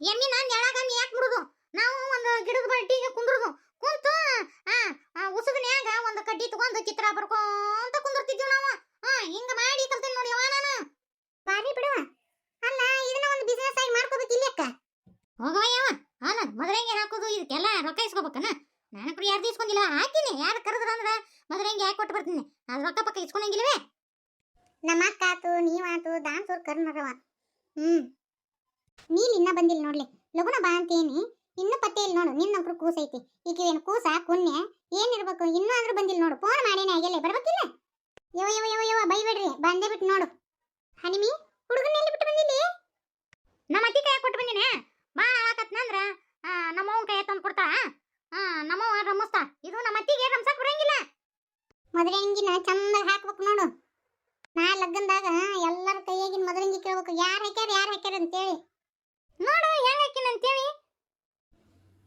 ಎಮ್ಮಿನ ನೆಳಾಗ ಯಾಕೆ ಬಿಡುದು ನಾವು ಒಂದು ಗಿಡದ ಬಡ್ಡಿಗೆ ಕುಂದ್ರುದು. ಕುಂತು ಉಸುಗನ್ಯಾಗ ಒಂದು ಕಡ್ಡಿ ತಗೊಂಡು ಚಿತ್ರ ಬರ್ಕೊಂತ ಕುಂದಿರ್ತಿದ್ವಿ ನಾವು. ಹಿಂಗ ಮಾಡಿ ಕಲ್ತೀನಿ ನೋಡಿ ಅವ ನಾನು. ಬಾರಿ ಬಿಡುವ. ಅಲ್ಲ, ಇದನ್ನ ಒಂದು ಬಿಸ್ನೆಸ್ ಆಗಿ ಮಾಡ್ಕೋಬೇಕು ಇಲ್ಲಿ ಅಕ್ಕ. ಹೋಗವ ಯಾವ ಅಲ್ಲ, ಮದ್ರಂಗಿ ಹಾಕೋದು, ಇದಕ್ಕೆಲ್ಲ ರೊಕ್ಕ ಇಸ್ಕೋಬೇಕನ? ನಾನು ಕೂಡ ಯಾರ್ದು ಇಸ್ಕೊಂಡಿಲ್ಲ. ಹಾಕಿನಿ. ಯಾರು ಕರೆದ್ರ ಅಂದ್ರ ಮದ್ರಂಗಿ ಹಾಕಿ ಕೊಟ್ಟು ಬರ್ತೀನಿ ಅದು ರೊಕ್ಕ ಪಕ್ಕ ಇಸ್ಕೊಂಡಂಗಿಲ್ವೇ? ನಮ್ಮ ಅಕ್ಕ ಆತು ನೀವಾತು ಅವ್ರು ಕರ್ನರವ ಹ್ಮ್. ನೀಲ್ ಇನ್ನ ಬಂದಿಲ್ಲ ನೋಡ್ಲಿ. ಲಗುನ ಬಾ ಅಂತೀನಿ. ಇನ್ನು ಪತ್ತೆ ಇಲ್ಲ ನೋಡು ನಿನ್ನ ಒಬ್ರು ಕೂಸೈತಿ ಐತಿ. ಈಕಿವೇನು ಕೂಸ, ಪುಣ್ಯ, ಏನಿರ್ಬೇಕು, ಇನ್ನೂ ಆದ್ರೂ ಬಂದಿಲ್ಲ ನೋಡು. ಫೋನ್ ಮಾಡೇನೆ ಆಗಿಲ್ಲ ಬರ್ಬೇಕಿಲ್ಲ? ಯವ ಯವ ಯವ ಯವ ಬೈಬೇಡ್ರಿ, ಬಂದೇ ಬಿಟ್ಟು ನೋಡು. ಹನಿಮಿ ಹುಡುಗನ ಎಲ್ಲಿ ಬಿಟ್ಟು ಬಂದಿಲ್ಲಿ ನಮ್ಮ ಅತ್ತಿ ಕೈ ಕೊಟ್ಟು ಬಂದಿನಿ. ಬಾ ಆಕತ್ನಂದ್ರ ನಮ್ಮವ್ವ ಕೈ ತಂದು ಕೊಡ್ತಾಳ ಹಾ ನಮ್ಮವ್ವ ರಮಿಸ್ತಾ. ಇದು ನಮ್ಮ ಅತ್ತಿಗೆ ರಮ್ಸಕ್ ಬರಂಗಿಲ್ಲ. ಮದರಂಗಿನ ಚಂದ ಹಾಕ್ಬೇಕು ನೋಡು ನಾ ಲಗ್ನದಾಗ ಎಲ್ಲರ ಕೈಯಾಗಿನ ಮದರಂಗಿ ಕೇಳ್ಬೇಕು ಯಾರು ಹಾಕ್ಯಾರ ಯಾರು ಹಾಕ್ಯಾರ ಅಂತೇಳಿ ನೋಡು ಹೆಂಗ್ ಹಾಕಿನ ಅಂತೇಳಿ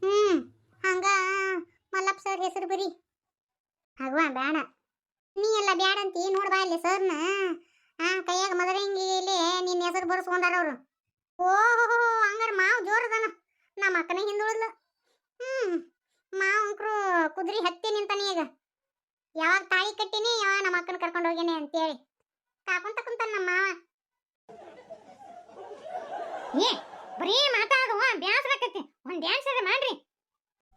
ಹ್ಮ್ ಹಂಗ ಮಲ್ಲಪ್ಪ ಸರ್ ಹೆಸರು ಬರೀ ಅಗುವ ಬೇಡ ನೀ ಎಲ್ಲ ಬ್ಯಾಡ ಅಂತಿ ನೋಡ್ಬಾ ಇಲ್ಲಿ ಸರ್ನ. ಆ, ಕೈಯಾಗ ಇಲ್ಲಿ ನಿನ್ನ ಹೆಸರು ಬರ್ಸ್ಕೊಂಡಾರ ಅವರು. ಓಹೋ ಹಂಗಾರ ಮಾವು ಜೋರದನ. ನಮ್ಮ ಅಕ್ಕನ ಹಿಂದುಳಿದ್ಲು. ಹ್ಮ್, ಮಾವಂಕ್ರು ಕುದುರೆ ಹತ್ತಿ ನಿಂತಾನೆ ಈಗ. ಯಾವಾಗ ತಾಳಿ ಕಟ್ಟಿನಿ, ಯಾವಾಗ ನಮ್ಮ ಅಕ್ಕನ ಕರ್ಕೊಂಡು ಹೋಗೇನೆ ಅಂತೇಳಿ. ಕಾಕೊಂತ ಕುಂತಾನ ನಮ್ಮ ಮಾವ. ಏ, ಬರೀ ಮಾತಾಡುವ ಬ್ಯಾಸರ ಆಕತಿ ಒಂದ್ ಡ್ಯಾನ್ಸ್ ಮಾಡ್ರಿ.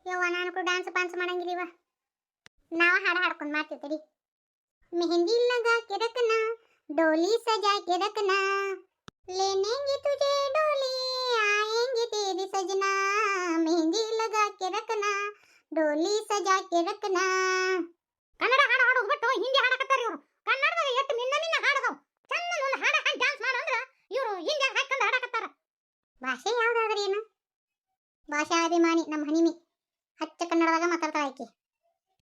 ಯವ್ವ, ನಾನು ಡ್ಯಾನ್ಸ್ ಪಾನ್ಸ್ ಮಾಡಂಗಿಲ್ಲವ ನಾವ ಹಾಡ ಹಾಡ್ಕೊಂಡು ಮಾಡ್ತಿರ್ತೀರಿ. ಮೆಹಂದಿ ಲಗಾಕೆ ರಕನ ಡೋಲಿ ಸಜಾಕೆ ರಕನ ಲೇನೇಂಗೆ ತುಜೆ ಡೋಲಿ ಆಯೇಂಗೆ ತೇರಿ ಸಜನ. ಮೆಹಂದಿ ಲಗಾಕೆ ರಕನ ಡೋಲಿ ಸಜಾಕೆ ರಕನ ಕನ್ನಡ ಹಾಡ ಹಾಡೋದು ಬಿಟ್ಟು ಹಿಂದಿ ಹಾಡಕತ್ತಾರ ಇವರು. ಕನ್ನಡದಾಗ ಎಷ್ಟು ನಿನ್ನ ನಿನ್ನ ಹಾಡದವು. ಚಂದ ಒಂದು ಹಾಡ ಹಾಕಿ ಡ್ಯಾನ್ಸ್ ಮಾಡು ಇವರು ಹಿಂದಿ ಹಾಕೊಂಡು ಹಾಡಕತ್ತಾರ ಭಾಷೆ ಯಾವ್ದಾದ್ರೇನು? ಭಾಷಾಭಿಮಾನಿ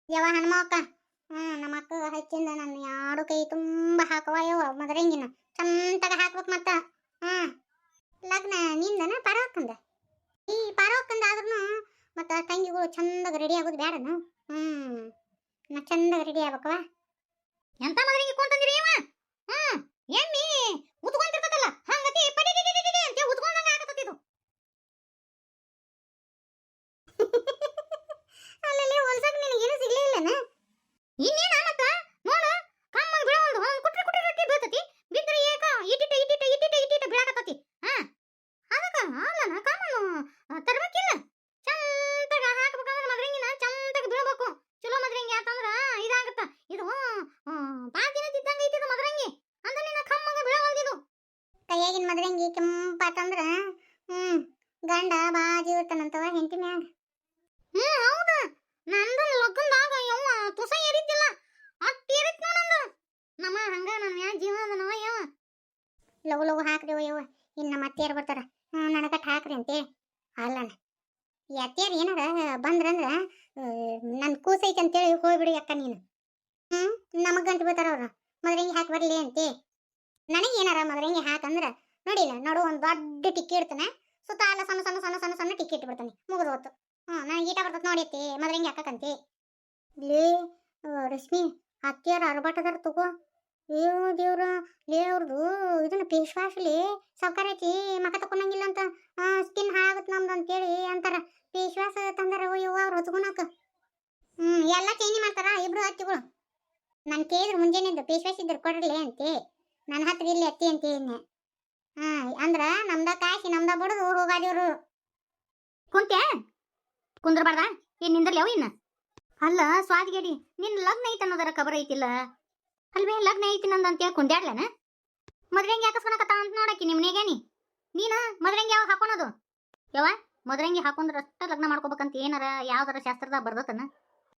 ಯವ ಹನುಮಕ್ಕ ಹ್ಮ್, ನಮ್ಮ ಅಕ್ಕ ಹಚ್ಚಿಂದ ನನ್ನ ಯಾರು ಕೈ ತುಂಬಾ ಹಾಕವ ಯವ್ವ, ಮದರಂಗಿನ. ಚಂತಗ ಹಾಕ್ಬೇಕು ಮತ್ತ. ಹ್ಮ್. ಲಗ್ನ ನಿಂದನ ಪರವಕ್ಕಂದ ಈ ಪರವಕ್ಕಂದ ಆದ್ರೂ ಮತ್ತ ತಂಗಿಗಳು ಚಂದಾಗ ರೆಡಿ ಆಗೋದು ಬೇಡನು ಹ್ಮ್. ನಾ ಚಂದಾಗ ರೆಡಿ ಆಗ್ಬೇಕವ ಎಂತ ಮದರಂಗಿ ಕೊಂತಂದಿರಿ ಹ್ಮ್. ಎಮ್ಮಿ. ಗಂಡ ಬಾಜಿ ಇರ್ತಾನಂತವ ಹೆಂಡತಿ ಮ್ಯಾಗ. ಹ್ಮ್ ಹೌದ. ನಂದು ಲಗ್ನದಾಗ ಯವ್ವ ತುಸ ಏರಿದ್ದಿಲ್ಲ. ಅಟ್ ಏರಿತ್ ನೋಡಂದು ನಮ್ಮ ಹಂಗ ನನ್ನ ಮ್ಯಾಗ ಜೀವ ಅದನವ ಯವ್ವ. ಲಗು ಲಗು ಹಾಕ್ರಿ ಯವ್ವ ಇನ್ನು ನಮ್ಮ ಅತ್ತೆಯರು ಬರ್ತಾರ. ನನಗಟ್ ಹಾಕ್ರಿ ಅಂತೇಳಿ ಅಲ್ಲಣ್ಣ. ಈ ಅತ್ತೆಯರು ಏನಾರ ಬಂದ್ರಂದ್ರ ನನ್ನ ಕೂಸೈತೆ ಅಂತೇಳಿ ಹೋಗ್ಬಿಡಿ ಅಕ್ಕ ನೀನು. ಹ್ಞೂ ನಮಗೆ ಗಂಟು ಬೀಳ್ತಾರ ಅವ್ರು. ಮದ್ರಂಗಿ ಹಾಕಿ ಬರ್ಲಿ ಅಂತೆ. ನನಗೆ ಏನಾರ ಮದ್ರಂಗಿ ಹಾಕಂದ್ರ ನೋಡಿಲ್ಲ ನೋಡು ಒಂದು ದೊಡ್ಡ ಟಿಕ್ಕಿ ಇಡ್ತಾನೆ. ಸುತ್ತ ಎಲ್ಲ ಸಣ್ಣ ಸಣ್ಣ ಸಣ್ಣ ಸಣ್ಣ ಸಣ್ಣ ಟಿಕೆಟ್ ಇಟ್ಬಿಡ್ತಾನೆ. ಮುಗಿದು ಹೊತ್ತು ಹ್ಞೂ ನನಗೆ ಈಟ ಬರ್ತದೆ ನೋಡಿತಿ ಹಿಂಗೆ ಹಾಕಕ್ಕಂತೆ ಲೇ ರಶ್ಮಿ ಅತ್ತಿಯರ ಅರ್ಬಾಟದಾರ ತಗೋ. ಏನು ದೇವ್ರ, ಲೇ ಅವ್ರದ್ದು ಇದನ್ನ ಫೇಸ್ ವಾಶ್ ಲೇ ಸೌಕರ್ಯ ಐತಿ ಮಕ ತಕೊಂಡಂಗಿಲ್ಲ ಅಂತ. ಸ್ಕಿನ್ ಹಾಳಾಗುತ್ತೆ ನಮ್ದು ಅಂತೇಳಿ ಅಂತಾರ. ಫೇಸ್ ವಾಶ್ ತಂದಾರ ಅಯ್ಯೋ ಅವ್ರು ಹೊತ್ಕೊಳಕ ಹ್ಞೂ ಎಲ್ಲ ಚೇಂಜ್ ಮಾಡ್ತಾರ ಇಬ್ರು ಹತ್ತಿಗಳು ನಾನು ಕೇಳಿದ್ರು ಮುಂಜಾನೆ ಫೇಸ್ ವಾಶ್ ಇದ್ರೆ ಕೊಡ್ರಲೇ ಅಂತೆ. ನನ್ನ ಹತ್ರ ಇಲ್ಲಿ ಅತ್ತಿ ಅಂತ ಹಾ, ಅಂದ್ರ ನಮ್ದ ಕಾಯಿಸಿ ನಮ್ದ ಬಡದು ಹೋಗಾದಿವ್ರು. ಕುಂತೆ ಕುಂದ್ರಬಾರ್ದ? ಏನ್ ನಿಂದ್ರಲಿ ಅವ ಇನ್ನ? ಅಲ್ಲ ಸ್ವಾದಿಗೇಡಿ ನಿನ್ನ ಲಗ್ನ ಐತಿ ಅನ್ನೋದರ ಖಬರ್ ಐತಿಲ್ಲ? ಅಲ್ವೇ, ಲಗ್ನ ಐತಿ ನಂದು ಅಂತೇಳಿ ಕುಂದ್ಯಾಡ್ಲನ ಮದ್ರಂಗಿ ಹಾಕಸ್ಕೊಳಕತ್ತ ಅಂತ ನೋಡಕಿ ನಿಮ್ಮ ಮನೆಗೇನಿ? ನೀನ ಮದ್ರಂಗಿ ಯಾವಾಗ ಹಾಕೊಳೋದು ಯವ್ವ ಮದ್ರಂಗಿ ಹಾಕೊಂಡ್ರೆ ಅಷ್ಟ ಲಗ್ನ ಮಾಡ್ಕೋಬೇಕಂತ ಏನಾರ ಯಾವ್ದಾರ ಶಾಸ್ತ್ರದಾಗ ಬರ್ದತನ?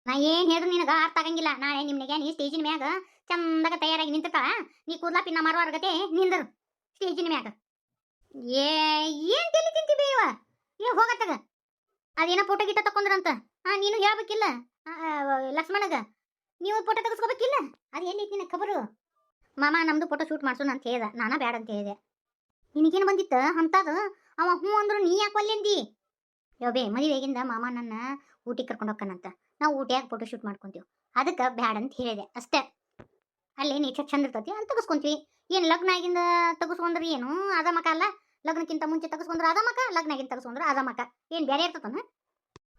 ನಾ ಏನ್ ಹೇಳಿದ್ರು ನಿನಗ ಅರ್ಥ ಆಗಂಗಿಲ್ಲ. ನಾಳೆ ನಿಮ್ಮ ಮನೆಗೇನಿ ಸ್ಟೇಜಿನ ಮ್ಯಾಗ ಚಂದಾಗ ತಯಾರಾಗಿ ನಿಂತಿರ್ತಾಳ. ನೀ ಕೂದ್ಲಾ ಪಿನ್ನ ಮಾರುವಾರ ಗತೆ ನಿಂದರು. ಸ್ಟೇಜಿನ ಮ್ಯಾಗ. ಏ, ಏನ್ ತಲೆ ತಿಂತಿ ಬೇವ ಏ ಹೋಗತ್ತಾಗ ಅದೇನೋ ಫೋಟೋ ಗಿಟ್ಟ ತಕೊಂಡ್ರಂತ ಹಾ ನೀನು ಹೇಳ್ಬೇಕಿಲ್ಲ. ಲಕ್ಷ್ಮಣಗ. ನೀವು ಫೋಟೋ ತೆಗೆಸ್ಕೋಬೇಕಿಲ್ಲ? ಅದು ಎಲ್ಲಿ ನಿನ್ನ ಖಬರು? ಮಾಮ, ನಮ್ದು ಫೋಟೋ ಶೂಟ್ ಮಾಡ್ಸೋಣ ಅಂತ ಹೇಳ್ದ. ನಾನಾ ಬ್ಯಾಡ ಅಂತ ಹೇಳಿದೆ. ನಿನಗೇನು ಬಂದಿತ್ತ? ಅಂತದು. ಅವ, ಹ್ಞೂ ಅಂದ್ರು ನೀ ಯಾಕೆ ಒಲ್ಲೆಂದಿ? ಯೋಬೇ ಮದುವೆಗಿಂದ ಮಾಮ ನನ್ನ ಊಟಿಗೆ ಕರ್ಕೊಂಡು ಹೋಗ್ಕನಂತ. ನಾವು ಊಟಿಯಾಗ ಫೋಟೋ ಶೂಟ್ ಮಾಡ್ಕೊಂತೀವಿ. ಅದಕ್ಕೆ ಬ್ಯಾಡ ಅಂತ ಹೇಳಿದೆ. ಅಷ್ಟೇ. ಅಲ್ಲಿ ನೇಚರ್ ಚಂದ ಇರ್ತೈತಿ ಅಲ್ಲಿ ತೆಗಿಸ್ಕೊಂತೀವಿ. ಏನು ಲಗ್ನ ಆಗಿಂದ ತಗಸ್ಕೊಂಡ್ರಿ ಏನು? ಅದ ಮಕ ಅಲ್ಲ? ಲಗ್ನಕ್ಕಿಂತ ಮುಂಚೆ ತಗಸ್ಕೊಂಡ್ರ ಅದ ಮಕ ಲಗ್ನ ಆಗಿಂದ ತೆಗಿಸ್ಕೊಂಡ್ರೆ ಅದ ಮಕ ಏನು ಬೇರೆ ಇರ್ತತನ?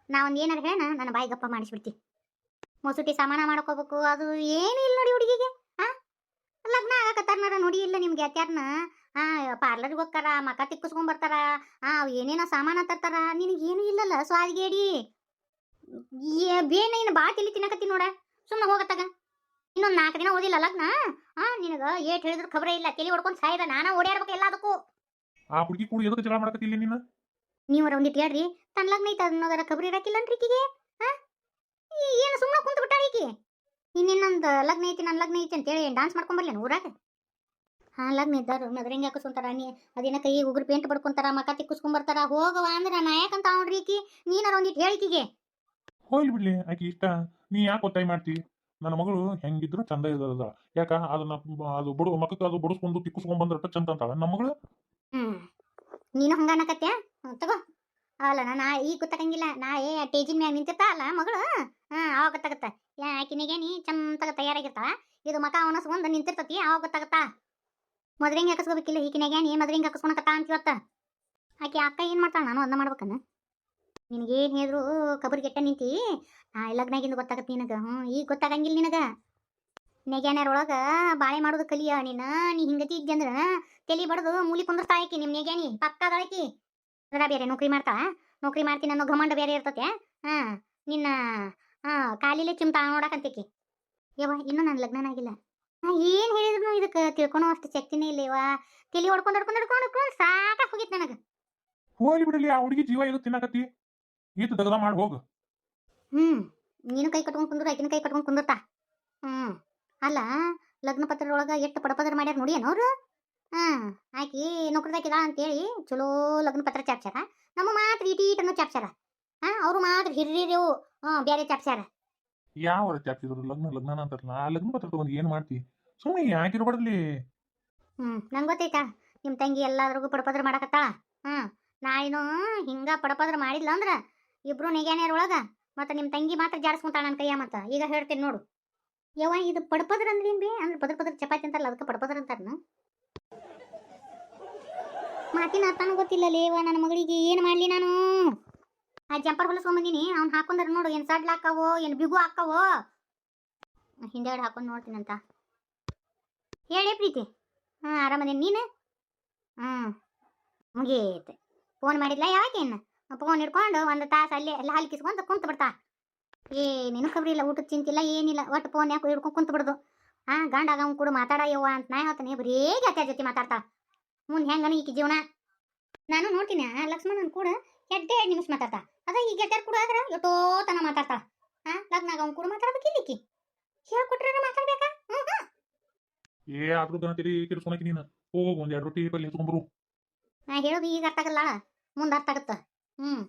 ನಾವೊಂದು ಏನಾರ ಹೇಳ ನನ್ನ ಬಾಯಿ ಗಪ್ಪ ಮಾಡಿಸ್ಬಿಡ್ತಿ. ಮೊಸುಟಿ ಸಾಮಾನ ಮಾಡ್ಕೋಬೇಕು, ಅದು ಏನು ಇಲ್ಲ ನೋಡಿ ಹುಡುಗಿಗೆ ಹಾಂ ಲಗ್ನ ಆಗಕತ್ತಾರ ನೋಡಿ ಇಲ್ಲ ನಿಮ್ಗೆ ಅತ್ಯಾರನ. ಆ ಪಾರ್ಲರ್ಗೆ ಹೋಗ್ತಾರ, ಮಕ ತಿಕ್ಕಿಸ್ಕೊಂಡ್ ಬರ್ತಾರ ಆ, ಏನೇನೋ ಸಾಮಾನ ತರ್ತಾರ, ನಿನಗೆ ಏನು ಇಲ್ಲಲ್ಲ, ಸ್ವಾದಿಗೇಡಿ? ಬೇನ ಇನ್ನು ಭಾಳ ತಿಳಿ ತಿನ್ನಕತ್ತಿ ನೋಡ ಸುಮ್ಮನೆ ಹೋಗತ್ತಾಗ. ಇನ್ನೊಂದು ನಾಲ್ಕು ದಿನ ಓದಿಲ್ಲ ಲಗ್ನ? ಆ ನಿನಗ ಏಟ್ ಹೇಳಿದ್ರು ಖಬರ ಇಲ್ಲ ತಲೆ ಹೊಡ್ಕೊಂಡು ಸಾಯ್ದ ನಾನ ಓಡಾಡ್ಬೇಕು ಎಲ್ಲದಕ್ಕೂ. ಆ ಹುಡುಗಿ ಕೂಡ ಎದಕ್ಕೆ ಜಗಳ ಮಾಡಕತ್ತಿಲ್ಲ ನೀನು? ನೀವರ ಒಂದಿಟ್ಟು ಹೇಳ್ರಿ ತನ್ನ ಲಗ್ನ ಐತ ಅನ್ನೋದರ ಖಬರಿ ಇರಾಕಿಲ್ಲನ್ರಿ ಈಕಿಗೆ? ಆ? ಈ- ಏನು ಸುಮ್ಮನೆ ಕುಂತು ಬಿಟ್ಟಾಳ ಈಕಿ? ಇನ್ನಿನ್ನೊಂದು ಲಗ್ನ ಐತಿ ನನ್ನ ಲಗ್ನ ಐತಿ ಅಂತೇಳಿ ಡಾನ್ಸ್ ಮಾಡ್ಕೊಂಬರ್ಲೇನು ಊರಾಗ? ಹಾ ಲಗ್ನ ಇದ್ದಾರು ಮದ್ರಂಗಿ ಹಾಕಿಸ್ಕೊಂತಾರ ನೀ ಅದೇನ ಕೈ ಉಗುರು ಪೇಂಟ್ ಬಡ್ಕೊಂತಾರ ಮಕ ತಿಕ್ಕಿಸ್ಕೊಂಬರ್ತಾರ ಹೋಗವ ಅಂದ್ರೆ ನಾ ಯಾಕಂತ ಅವ್ರಿ ಈಕಿ ನೀನಾರ ಒಂದಿಟ್ಟು ಹೇಳಿಕಿಗೆ ಹೋಗ್ಲಿ ಬಿಡ್ಲಿ ಆಕಿ ಇಷ್ಟ. ನೀ ಯಾಕೆ ಒತ್ತಾಯ ಮಾಡ್ತಿ? ನನ್ನ ಮಗಳು ಹೆಂಗಿದ್ರು ಚಂದ ಇದ್ದದ ಯಾಕ? ಅದನ್ನ ಅದು ಬಡ ಮಕ್ಕಕ್ಕೆ ಅದು ಬಡಿಸ್ಕೊಂಡು ತಿಕ್ಕಿಸ್ಕೊಂಡ್ ಬಂದ್ರೆ ಚಂದ ಅಂತಾಳ ನಮ್ಮ ಮಗಳು ಹ್ಮ್. ನೀನು ಹಂಗ ಅನ್ನಕತ್ಯ? ತಗೋ. ಅಲ್ಲ, ನಾ ಈಗ ಗೊತ್ತಾಗಂಗಿಲ್ಲ. ನಾ ಏ, ಟೇಜಿನ ಮ್ಯಾಗ ಅಲ್ಲ, ಮಗಳು? ಹಾ ಅವಾಗ ಗೊತ್ತಾಗತ್ತ. ಆಕಿನಿಗೆ ನೀ ಚಂತಗ ತಯಾರಾಗಿರ್ತಾಳ ಇದು ಮಕ ಅವನಸ್ಕೊಂಡ್ ನಿಂತಿರ್ತತಿ, ಅವಾಗ ಗೊತ್ತಾಗತ್ತ? ಮದ್ರಿಂಗ್ ಹಾಕಿಸ್ಕೋಬೇಕಿಲ್ಲ ಈಕಿನಾಗ ನೀ ಮದ್ರಿಂಗ್ ಹಾಕಿಸ್ಕೊಳಕತ್ತ ಅಂತ ಇವತ್ತ? ಆಕೆ ಅಕ್ಕ ಏನ್ ಮಾಡ್ತಾಳ? ನಾನು ಅದನ್ನ ಮಾಡ್ಬೇಕನ್ನ ನಿನಗೇನ್ ಹೇಳಿದ್ರು ಕಬರ್ಗೆಟ್ಟ ನಿಂತಿ? ನಾ ಲಗ್ನಾಗಿಂದ ಗೊತ್ತಾಗತ್ತೆ ನಿನಗ ಹ್ಞೂ ಈಗ ಗೊತ್ತಾಗಂಗಿಲ್ಲ ನಿನಗ. ನೆಗ್ಯಾನ್ಯಾರೊಳಗೆ ಬಾಳೆ ಮಾಡೋದು ಕಲಿಯ, ನೀನ, ನೀ ಹಿಂಗತಿ ಇದ್ದಂದ್ರ ತಲಿ ಬಡದು ಮೂಲಿ ಕುಂದಿರ್ತಾ ನಿಮ್ಮ ನಿಮ್ ನೇಗ್ಯಾನಿ ಪಕ್ಕದಳಕಿ ಅದ್ರ ಬೇರೆ ನೌಕರಿ ಮಾಡ್ತಾ, ನೌಕರಿ ಮಾಡ್ತೀನಿ ಅನ್ನೋ ಘಮಂಡ ಬೇರೆ ಇರ್ತತೆ, ಹಾ, ನಿನ್ನ, ಹಾಂ, ಕಾಲಿಲೆ ಚಿಮ್ತಾ ನೋಡಕಂತಿಕಿ. ಯವ್ವ, ಇನ್ನೂ ನನ್ನ ಲಗ್ನ ಆಗಿಲ್ಲ ನಾ ಏನ್ ಹೇಳಿದ್ರು ಇದಕ್ಕೆ ತಿಳ್ಕೊಳೋ ಅಷ್ಟು ಶಕ್ತಿನೇ ಇಲ್ಲ ತಲಿ ಹೊಡ್ಕೊಂಡು ಹೊಡ್ಕೊಂಡು ಹೊಡ್ಕೊಂಡು ಹೊಡ್ಕೊಂಡು ಸಾಕಾಗಿ ಹೋಗಿತ್ತು ನನಗೆ. ಹೋಗಿ ಬಿಡಲಿ, ಆ ಹುಡುಗಿ ಜೀವ ಎದಕ್ಕೆ ತಿನ್ನಕತ್ತಿ? ಈತ ದಗದ ಮಾಡಿ ಹೋಗು. ಹ್ಮ್ ನೀನು ಕೈ ಕಟ್ಕೊಂಡು ಕುಂದ್ರ ಆಕಿನ ಕೈ ಕಟ್ಕೊಂಡು ಕುಂದಿರ್ತಾ? ಹ್ಮ್ ಅಲ್ಲ ಲಗ್ನ ಪತ್ರದೊಳಗ ಎಷ್ಟು ಪಡಪದ್ರ ಮಾಡ್ಯಾರ ನೋಡಿ ಏನೋರು? ಹ್ಮ್ ಆಕಿ ಅಂತ ಅಂತೇಳಿ ಚಲೋ ಲಗ್ನ ಪತ್ರ ಚಾಪ್ಸ್ಯಾರ. ನಮ್ಮ ಮಾತ್ರ ಇಟಿ ಇಟನ್ನು ಚಾಪ್ಸ್ಯಾರ. ಹಾ ಅವ್ರು ಮಾತ್ರ ಹಿರಿಯರು ಹಾ ಬೇರೆ ಚಾಪ್ಸ್ಯಾರ. ಯಾವ ಚಾಪ್ಸಿದ್ರು? ಲಗ್ನ ಲಗ್ನ ಅಂತಾರಲ್ಲ ಆ ಲಗ್ನ ಪತ್ರ ತಗೊಂಡು ಏನ್ ಮಾಡ್ತಿ? ಸುಮ್ಮನೆ ಯಾಕಿರ್ಬಾರ್ದಲ್ಲಿ ಹ್ಮ್ ನಂಗೆ ಗೊತ್ತೈತಾ ನಿಮ್ಮ ತಂಗಿ ಎಲ್ಲಾದ್ರಿಗೂ ಪಡಪದ್ರ ಮಾಡಕತ್ತಾಳ. ಹ್ಮ್ ನಾಯಿನು ಹಿಂಗ ಪಡಪದ್ರ ಮಾಡಿಲ್ಲ ಅಂದ್ರ ಇಬ್ರು ಒಳಗೆ ಮತ್ತ ನಿಮ್ಮ ತಂಗಿ ಮಾತ್ರ ಜಾಡಿಸ್ಕೊಂತಾಳ ನನ್ನ ಕೈಯ ಮತ್ತ. ಈಗ ಹೇಳ್ತೀನಿ ನೋಡು. ಯವ್ವ, ಇದು ಪಡ್ಪದ್ರ ಅಂದ್ರೆ ಬಿ? ಅಂದ್ರೆ ಪದ್ರ ಪದ್ರ ಚಪಾತಿ ಅಂತಾರಲ್ಲ, ಅದಕ್ಕೆ ಪಡ್ಪದ್ರ ಅಂತಾರನ? ಮಾತಿನ ಅರ್ಥನೂ ಗೊತ್ತಿಲ್ಲ ಲೇವ ನನ್ನ ಮಗಳಿಗೆ ಏನು ಮಾಡ್ಲಿ ನಾನು? ಆ ಜಂಪರ್ ಹೊಲಸ್ಕೊಂಬಂದಿನಿ ಅವ್ನು ಹಾಕೊಂಡ್ರ ನೋಡು, ಏನು ಸಡ್ಲ ಹಾಕವೋ, ಏನು ಬಿಗು ಹಾಕವೋ. ಹಿಂದೆಗಡೆ ಹಾಕೊಂಡು ನೋಡ್ತೀನಂತ. ಹೇಳಿ ಪ್ರೀತಿ. ಹಾಂ, ಆರಾಮದೇನ್ ನೀನು? ಹ್ಞೂ ಮುಗೀತು. ಫೋನ್ ಮಾಡಿದ್ಲ ಯಾವಾಗೇನು ಫೋನ್ ಹಿಡ್ಕೊಂಡು ಒಂದು ತಾಸು ಅಲ್ಲೇ ಎಲ್ಲ ಹಾಲು ಕಿಸ್ಕೊಂಡು ಕುಂತು ಬಿಡ್ತಾ. ಏನೇನು ಖಬರಿ ಇಲ್ಲ ಊಟದ ಚಿಂತಿಲ್ಲ ಏನಿಲ್ಲ ಒಟ್ಟು ಫೋನ್ ಯಾಕೆ ಹಿಡ್ಕೊಂಡು ಕುಂತು ಬಿಡೋದು. ಹಾಂ ಗಂಡಾಗ ಅವ್ನು ಕೂಡ ಮಾತಾಡ ಯವ್ವ ಅಂತ ನಾ ಹೇಳ್ತಾನೆ ಬರೀ ಗೆತ್ತ ಜೊತೆ ಮಾತಾಡ್ತಾ ಮುಂದೆ ಹೆಂಗನ ಈಕೆ ಜೀವನ? ನಾನು ನೋಡ್ತೀನಿ ಆ ಲಕ್ಷ್ಮಣನ್ ಕೂಡ ಎಡ್ಡೆ ಎರಡು ನಿಮಿಷ ಮಾತಾಡ್ತಾ ಅದ ಈ ಗೆಟ್ಟಾರ ಕೂಡ ಆದ್ರೆ ಎಷ್ಟೋ ತನ ಮಾತಾಡ್ತಾ ಹಾಂ ಲಗ್ನಾಗ ಅವ್ನು ಕೂಡ ಮಾತಾಡ್ಬೇಕು ಇಲ್ಲಿಕ್ಕಿ ಹೇಳ್ಕೊಟ್ರೆ ಮಾತಾಡ್ಬೇಕಾ? ಹ್ಞೂ ಹ್ಞೂ ಏ ಆದ್ರೂ ಗನ ತಿರಿ ಕೆಡ್ಸ್ಕೊಳಕಿ ನೀನು. ಹೋಗು ಒಂದು ಎರಡು ರೊಟ್ಟಿ ಪಲ್ಯ ಎತ್ಕೊಂಡ್ಬರು ನಾ ಹೇಳೋದು ಈಗ ಅರ್ಥ ಆಗಲ್ಲ ಮುಂದೆ ಅರ್ಥ ಆಗತ್ತ? ಹ್ಮ್